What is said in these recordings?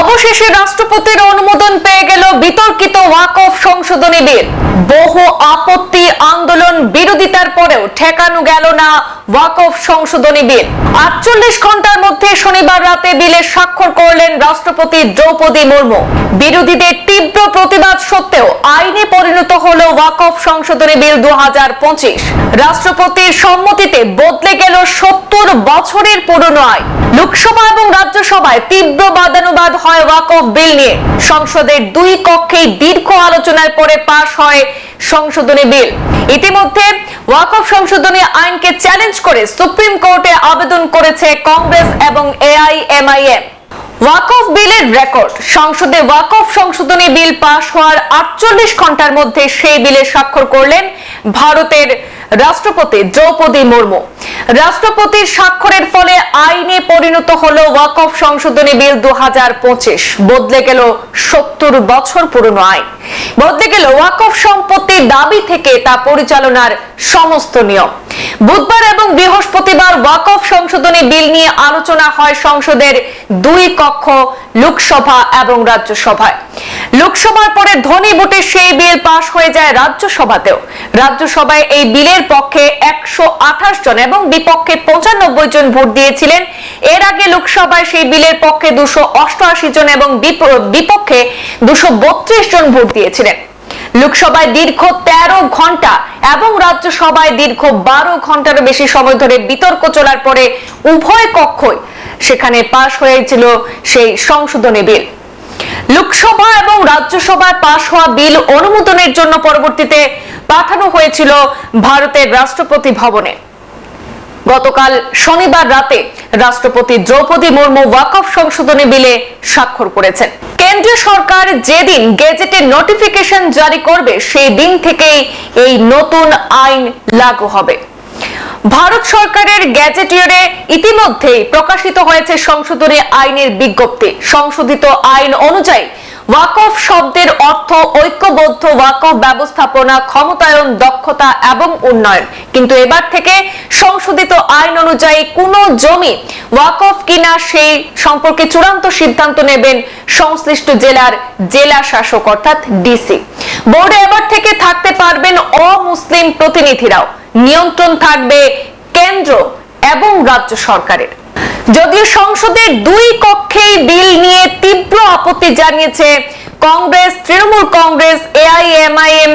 অবশেষে রাষ্ট্রপতির অনুমোদন পেয়ে গেল বিতর্কিত ওয়াকফ সংশোধনী বিল। বহু আপত্তি আন্দোলন বিরোধিতার পরেও ঠেকানো গেল না ওয়াকফ সংশোধনী বিল। আটচল্লিশ ঘণ্টার মধ্যে শনিবার রাতে বিলে স্বাক্ষর করলেন রাষ্ট্রপতি দ্রৌপদী মুর্মু। বিরোধীদের তীব্র প্রতিবাদ সত্ত্বেও আইনে পরিণত হল সংশোধনী বিল দু রাষ্ট্রপতির সম্মতিতে বদলে গেল সত্তর বছরের পুরনো আইন। লোকসভা এবং রাজ্যসভায় তীব্র বাদানুবাদ হয় ওয়াকফ বিল নিয়ে। সংসদের দুই কক্ষেই দীর্ঘ আলোচনার পরে পাশ হয় সংশোধনী বিল। ইতিমধ্যে ওয়াকফ সংশোধনী আইনকে চ্যালেঞ্জ করে সুপ্রিম কোর্টে আবেদন করেছে কংগ্রেস এবং এআইএমআইএম। ওয়াকফ বিলের রেকর্ড সংসদে ওয়াকফ সংশোধনী বিল পাশ হওয়ার আটচল্লিশ ঘণ্টার মধ্যে সেই বিলে স্বাক্ষর করলেন ভারতের রাষ্ট্রপতি দ্রৌপদী মুর্মু। রাষ্ট্রপতির স্বাক্ষরের ফলে আইনে পরিণত হলো ওয়াকফ সংশোধনী বিল দু হাজার পঁচিশ। বদলে গেল সত্তর বছর পুরনো আইন। বদলে গেল ওয়াকফ সম্পত্তির দাবি থেকে তা পরিচালনার সমস্ত নিয়ম। বুধবার এবং বৃহস্পতিবার ওয়াকফ সংশোধনী বিল নিয়ে আলোচনা হয় সংসদের দুই কক্ষ লোকসভা এবং রাজ্যসভায়। লোকসভার পরে ধনী ভোটে সেই বিল পাশ হয়ে যায় রাজ্যসভাতেও। রাজ্যসভায় এই বিলের পক্ষে একশো আঠাশ জন এবং বিপক্ষে পঁচানব্বই জন ভোট দিয়েছিলেন। এর আগে লোকসভায় সেই বিলের পক্ষে দুশো অষ্টআশি জন এবং বিপক্ষে দুশো বত্রিশ জন ভোট দিয়েছিলেন। লোকসভায় দীর্ঘ তেরো ঘণ্টা এবং রাজ্যসভায় দীর্ঘ বারো ঘন্টারও বেশি সময় ধরে বিতর্ক চলার পরে উভয় কক্ষই সেখানে পাশ হয়েছিল সেই সংশোধনী বিল। লোকসভা এবং রাজ্যসভায় পাশ হওয়া বিল অনুমোদনের জন্য পরবর্তীতে পাঠানো হয়েছিল ভারতের রাষ্ট্রপতি ভবনে। গতকাল শনিবার রাতে রাষ্ট্রপতি দ্রৌপদী মুর্মু ওয়াকফ সংশোধনী বিলে স্বাক্ষর করেছেন। কেন্দ্রীয় সরকার যেদিন গেজেটে নোটিফিকেশন জারি করবে, সেই দিন থেকেই এই নতুন আইন লাগু হবে। ভারত সরকারের গ্যাজেটিয়রে ইতিমধ্যেই প্রকাশিত হয়েছে সংশোধনী আইনের বিজ্ঞপ্তি। সংশোধিত আইন অনুযায়ী ওয়াকফ শব্দের অর্থ ঐক্যবদ্ধ ওয়াকফ ব্যবস্থাপনা, ক্ষমতায়ন, দক্ষতা এবং উন্নয়ন। কিন্তু এবার থেকে সংশোধিত আইন অনুযায়ী কোনো জমি ওয়াকফ কিনা সেই সম্পর্কে চূড়ান্ত সিদ্ধান্ত নেবেন সংশ্লিষ্ট জেলার জেলা শাসক, অর্থাৎ ডিসি। বোর্ডে এবার থেকে থাকতে পারবেন অমুসলিম প্রতিনিধিরাও। নিয়ন্ত্রণ থাকবে কেন্দ্র এবং রাজ্য সরকারের। যদিও সংসদের দুই তীব্র আপত্তি জানিয়েছে কংগ্রেস, তৃণমূল কংগ্রেস এআইএমআইএম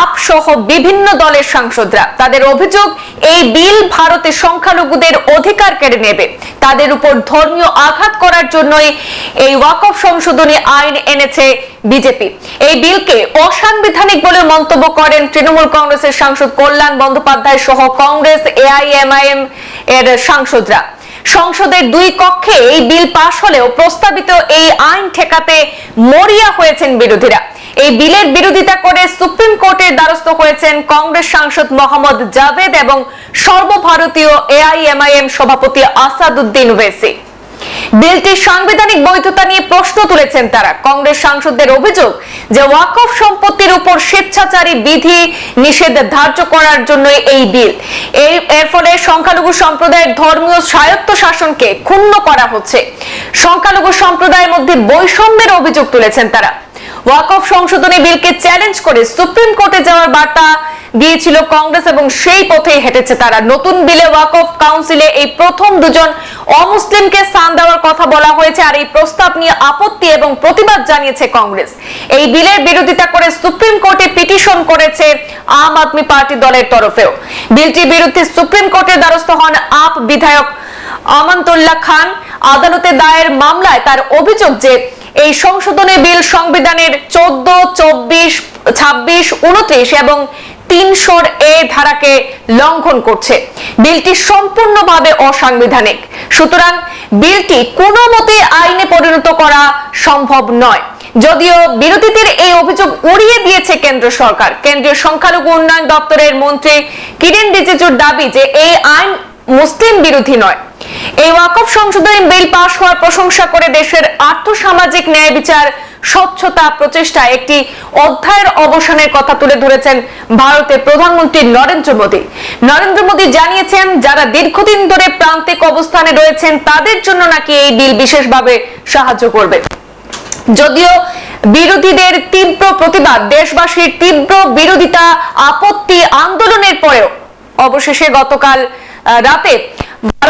আপ সহ বিভিন্ন দলের সাংসদরা। তাদের অভিযোগ, এই বিল ভারতের সংখ্যালঘুদের অধিকার কেড়ে নেবে। তাদের উপর ধর্মীয় আঘাত করার জন্যই এই ওয়াকফ সংশোধনী আইন এনেছে বিজেপি। এই বিলকে অসাংবিধানিক বলে মন্তব্য করেন তৃণমূল কংগ্রেসের সাংসদ কল্যাণ বন্দ্যোপাধ্যায় সহ কংগ্রেস এআইএমআইএম এর সাংসদরা। সংসদের দুই কক্ষে এই বিল পাশ হলেও প্রস্তাবিত এই আইন ঠেকাতে মরিয়া হয়েছেন বিরোধীরা। এই বিলের বিরোধিতা করে সুপ্রিম কোর্টের দ্বারস্থ হয়েছেন কংগ্রেস সাংসদ মোহাম্মদ জাভেদ এবং সর্বভারতীয় এআইএমআইএম সভাপতি আসাদুদ্দিন ওয়েসি বিলটির সাংবিধানিক বৈধতা নিয়ে প্রশ্ন তুলেছেন তারা। কংগ্রেস সাংসদদের অভিযোগ যে ওয়াকফ সম্পত্তির উপর স্বেচ্ছাচারী বিধি নিষেধ ধার্য করার জন্য এই বিল। এই, এর ফলে সংখ্যালঘু সম্প্রদায়ের ধর্মীয় স্বায়ত্ত শাসনকে ক্ষুণ্ণ করা হচ্ছে। সংখ্যালঘু সম্প্রদায়ের মধ্যে বৈষম্যের অভিযোগ তুলেছেন তারা। ওয়াকফ সংশোধনী বিলকে চ্যালেঞ্জ করে সুপ্রিম কোর্টে যাওয়ার বার্তা দিয়েছিল কংগ্রেস এবং সেই পথে হেঁটেছে তারা। নতুন বিলে ওয়াকফ কাউন্সিলে এই প্রথম দুজন অমুসলিমকে স্থান দেওয়ার কথা বলা হয়েছে আর এই প্রস্তাব নিয়ে আপত্তি এবং প্রতিবাদ জানিয়েছে কংগ্রেস। এই বিলের বিরোধিতা করে সুপ্রিম কোর্টে পিটিশন করেছে আম আদমি পার্টি দলের তরফেও। বিলটির বিরুদ্ধে সুপ্রিম কোর্টের দ্বারস্থ হন আপ বিধায়ক আমন্তুল্লাহ খান। আদালতে দায়ের মামলায় তার অভিযোগ যে এই সংশোধনী বিল সংবিধানের চোদ্দ, চব্বিশ, ছাব্বিশ, উনত্রিশ এবং তিনশোর এ ধারাকে লঙ্ঘন করছে। বিলটি সম্পূর্ণভাবে অসাংবিধানিক। সুতরাং বিলটি কোনো মতে আইনে পরিণত করা সম্ভব নয়। যদিও বিরোধীদের এই অভিযোগ উড়িয়ে দিয়েছে কেন্দ্র সরকার। কেন্দ্রীয় সংখ্যালঘু উন্নয়ন দপ্তরের মন্ত্রী কিরেন রিজিজুর দাবি যে এই আইন মুসলিম বিরোধী নয়। এই ওয়াকফ সংশোধনী বিল পাশ হওয়ার প্রশংসা করে দেশের আর্থসামাজিক ন্যায় বিচার, স্বচ্ছতা প্রচেষ্টা একটি অধ্যায়ের অবসানের কথা তুলে ধরেছেন ভারতের প্রধানমন্ত্রী নরেন্দ্র মোদী। নরেন্দ্র মোদী জানিয়েছেন, যারা দীর্ঘদিন ধরে প্রান্তিক অবস্থানে রয়েছেন, তাদের জন্য নাকি এই বিল বিশেষভাবে সাহায্য করবে। যদিও বিরোধীদের তীব্র প্রতিবাদ, দেশবাসীর তীব্র বিরোধিতা, আপত্তি, আন্দোলনের পরেও অবশেষে গতকাল রাতে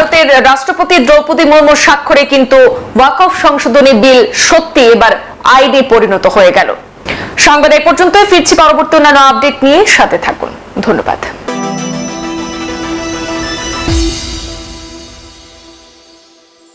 ভারতের রাষ্ট্রপতি দ্রৌপদী মুর্মুর স্বাক্ষরে কিন্তু ওয়াকফ সংশোধনী বিল সত্যি এবার আইডি পরিণত হয়ে গেল। সংবাদ এই পর্যন্ত ফিরছি পরবর্তী অন্যান্য আপডেট নিয়ে সাথে থাকুন। ধন্যবাদ।